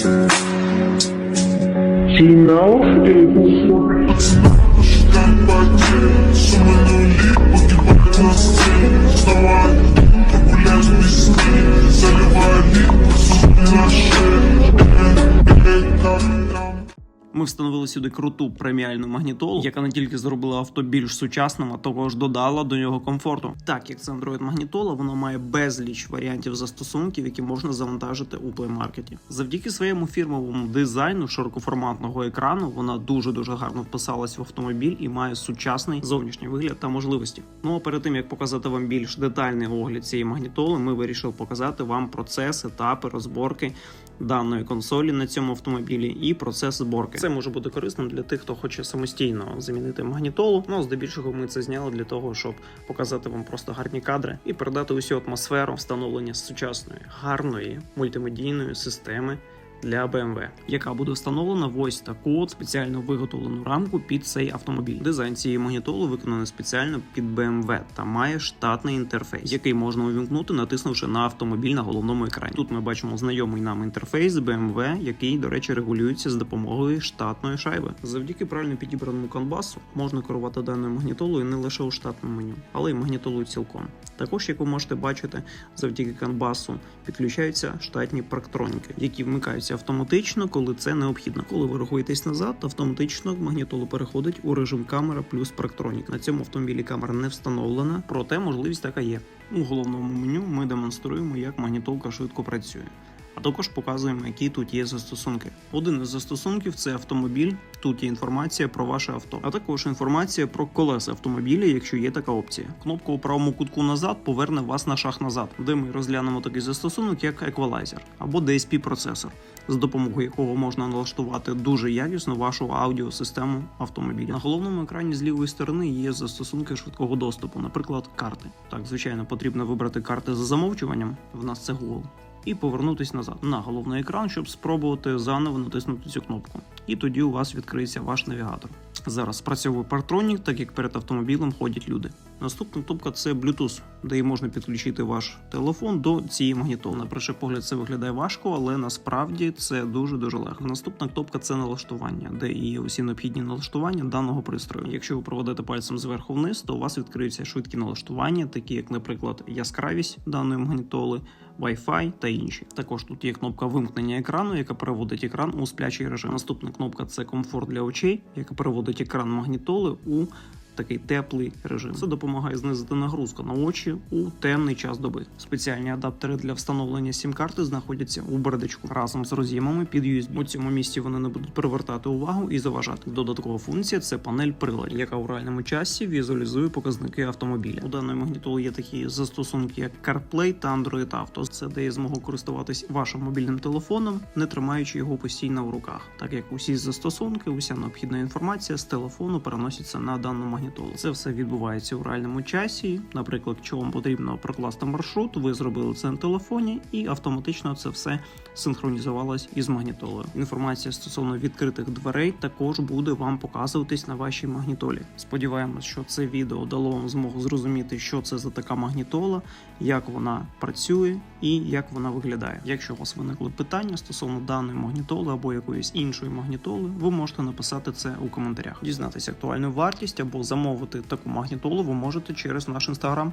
See now? Сюди круту преміальну магнітолу, яка не тільки зробила авто більш сучасним, а також додала до нього комфорту. Так як це Android магнітола, вона має безліч варіантів застосунків, які можна завантажити у Play Market. Завдяки своєму фірмовому дизайну широкоформатного екрану вона дуже дуже гарно вписалась в автомобіль і має сучасний зовнішній вигляд та можливості. Ну а перед тим як показати вам більш детальний огляд цієї магнітоли, ми вирішили показати вам процес, етапи розборки даної консолі на цьому автомобілі і процес зборки. Це може бути корисним для тих, хто хоче самостійно замінити магнітолу. Ну здебільшого ми це зняли для того, щоб показати вам просто гарні кадри і передати усю атмосферу встановлення сучасної, гарної мультимедійної системи. Для BMW, яка буде встановлена в ось таку спеціально виготовлену рамку під цей автомобіль. Дизайн цієї магнітоли виконаний спеціально під BMW та має штатний інтерфейс, який можна увімкнути, натиснувши на автомобіль на головному екрані. Тут ми бачимо знайомий нам інтерфейс BMW, який, до речі, регулюється з допомогою штатної шайби. Завдяки правильно підібраному канбасу можна керувати даною магнітолою не лише у штатному меню, але й магнітолою цілком. Також, як ви можете бачити, завдяки канбасу підключаються штатні парктроніки, які вмикаються автоматично, коли це необхідно. Коли ви рухаєтесь назад, автоматично магнітолу переходить у режим камера плюс парктронік. На цьому автомобілі камера не встановлена, проте можливість така є. У головному меню ми демонструємо, як магнітолка швидко працює. А також показуємо, які тут є застосунки. Один із застосунків це автомобіль. Тут є інформація про ваше авто, а також інформація про колеса автомобіля, якщо є така опція. Кнопка у правому кутку назад поверне вас на шаг назад, де ми розглянемо такий застосунок, як еквалайзер або DSP процесор, з допомогою якого можна налаштувати дуже якісно вашу аудіосистему автомобіля. На головному екрані з лівої сторони є застосунки швидкого доступу, наприклад, карти. Так, звичайно, потрібно вибрати карти за замовчуванням. В нас це Google і повернутись назад на головний екран, щоб спробувати заново натиснути цю кнопку. І тоді у вас відкриється ваш навігатор. Зараз спрацьовує партронік, так як перед автомобілем ходять люди. Наступна кнопка це Bluetooth, де і можна підключити ваш телефон до цієї магнітоли. На перший погляд це виглядає важко, але насправді це дуже дуже легко. Наступна кнопка це налаштування, де і усі необхідні налаштування даного пристрою. Якщо ви проводите пальцем зверху вниз, то у вас відкриються швидкі налаштування, такі як, наприклад, яскравість даної магнітоли. Wi-Fi та інші. Також тут є кнопка вимкнення екрану, яка переводить екран у сплячий режим. Наступна кнопка це комфорт для очей, яка переводить екран магнітоли у такий теплий режим. Це допомагає знизити нагрузку на очі у темний час доби. Спеціальні адаптери для встановлення сім-карти знаходяться у бардачку разом з роз'ємами під USB. У цьому місці вони не будуть привертати увагу і заважати. Додаткова функція це панель приладів, яка у реальному часі візуалізує показники автомобіля. У даної магнітоли є такі застосунки, як CarPlay та Android Auto. Це дає змогу користуватись вашим мобільним телефоном, не тримаючи його постійно в руках, так як усі застосунки, уся необхідна інформація з телефону переноситься на дану магнітолу. Це все відбувається у реальному часі. Наприклад, якщо вам потрібно прокласти маршрут, ви зробили це на телефоні, і автоматично це все синхронізувалось із магнітолою. Інформація стосовно відкритих дверей також буде вам показуватись на вашій магнітолі. Сподіваємось, що це відео дало вам змогу зрозуміти, що це за така магнітола, як вона працює і як вона виглядає. Якщо у вас виникли питання стосовно даної магнітоли або якоїсь іншої магнітоли, ви можете написати це у коментарях. Дізнатися актуальну вартість або замовити таку магнітолу ви можете через наш інстаграм.